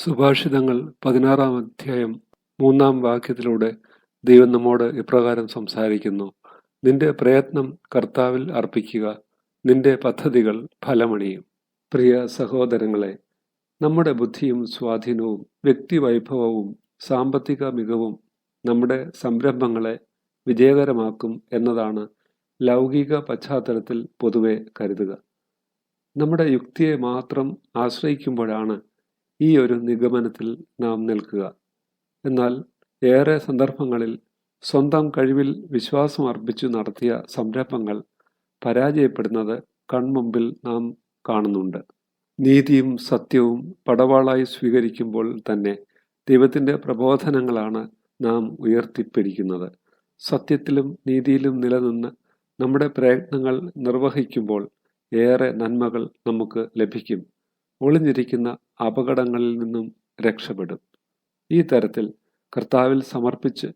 സുഭാഷിതങ്ങൾ പതിനാറാം അധ്യായം മൂന്നാം വാക്യത്തിലൂടെ ദൈവം നമ്മോട് ഇപ്രകാരം സംസാരിക്കുന്നു. നിന്റെ പ്രയത്നം കർത്താവിൽ അർപ്പിക്കുക നിന്റെ പദ്ധതികൾ ഫലമണിയും. പ്രിയ സഹോദരങ്ങളെ നമ്മുടെ ബുദ്ധിയും സ്വാധീനവും വ്യക്തിവൈഭവവും സാമ്പത്തിക മികവും നമ്മുടെ സംരംഭങ്ങളെ വിജയകരമാക്കും എന്നതാണ് ലൗകിക പശ്ചാത്തലത്തിൽ പൊതുവെ കരുതുക. നമ്മുടെ യുക്തിയെ മാത്രം ആശ്രയിക്കുമ്പോഴാണ് ഈ ഒരു നിഗമനത്തിൽ നാം നിൽക്കുക. എന്നാൽ ഏറെ സന്ദർഭങ്ങളിൽ സ്വന്തം കഴിവിൽ വിശ്വാസം അർപ്പിച്ചു നടത്തിയ സംരംഭങ്ങൾ പരാജയപ്പെടുന്നത് കൺമുമ്പിൽ നാം കാണുന്നുണ്ട്. നീതിയും സത്യവും പടവാളായി സ്വീകരിക്കുമ്പോൾ തന്നെ ദൈവത്തിന്റെ പ്രബോധനങ്ങളാണ് നാം ഉയർത്തിപ്പിടിക്കുന്നത്. സത്യത്തിലും നീതിയിലും നിലനിന്ന് നമ്മുടെ പ്രയത്നങ്ങൾ നിർവഹിക്കുമ്പോൾ ഏറെ നന്മകൾ നമുക്ക് ലഭിക്കും. ഒളിഞ്ഞിരിക്കുന്ന അപകടങ്ങളിൽ നിന്നും രക്ഷപ്പെടും. ഈ തരത്തിൽ കർത്താവിൽ സമർപ്പിച്ച്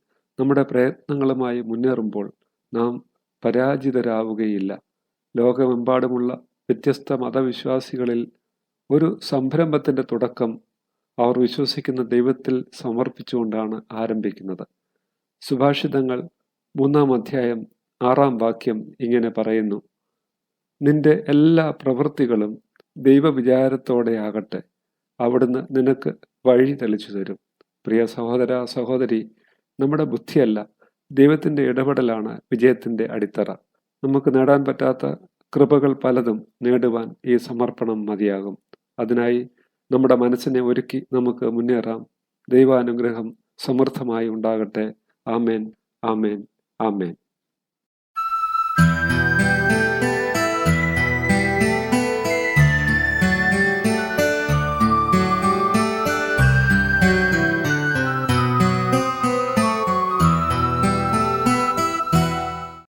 നമ്മുടെ പ്രയത്നങ്ങളുമായി മുന്നേറുമ്പോൾ നാം പരാജിതരാവുകയില്ല. ലോകമെമ്പാടുമുള്ള വ്യത്യസ്ത മതവിശ്വാസികളിൽ ഒരു സംരംഭത്തിന്റെ തുടക്കം അവർ വിശ്വസിക്കുന്ന ദൈവത്തിൽ സമർപ്പിച്ചുകൊണ്ടാണ് ആരംഭിക്കുന്നത്. സുഭാഷിതങ്ങൾ മൂന്നാം അധ്യായം ആറാം വാക്യം ഇങ്ങനെ പറയുന്നു. നിന്റെ എല്ലാ പ്രവൃത്തികളും ദൈവവിചാരത്തോടെയാകട്ടെ. അവിടുന്ന് നിനക്ക് വഴി തെളിച്ചു തരും. പ്രിയ സഹോദര സഹോദരി നമ്മുടെ ബുദ്ധിയല്ല. ദൈവത്തിന്റെ ഇടപെടലാണ് വിജയത്തിന്റെ അടിത്തറ. നമുക്ക് നേടാൻ പറ്റാത്ത കൃപകൾ പലതും നേടുവാൻ ഈ സമർപ്പണം മതിയാകും. അതിനായി നമ്മുടെ മനസ്സിനെ ഒരുക്കി നമുക്ക് മുന്നേറാം. ദൈവാനുഗ്രഹം സമൃദ്ധമായി ഉണ്ടാകട്ടെ. ആമേൻ ആമേൻ ആമേൻ.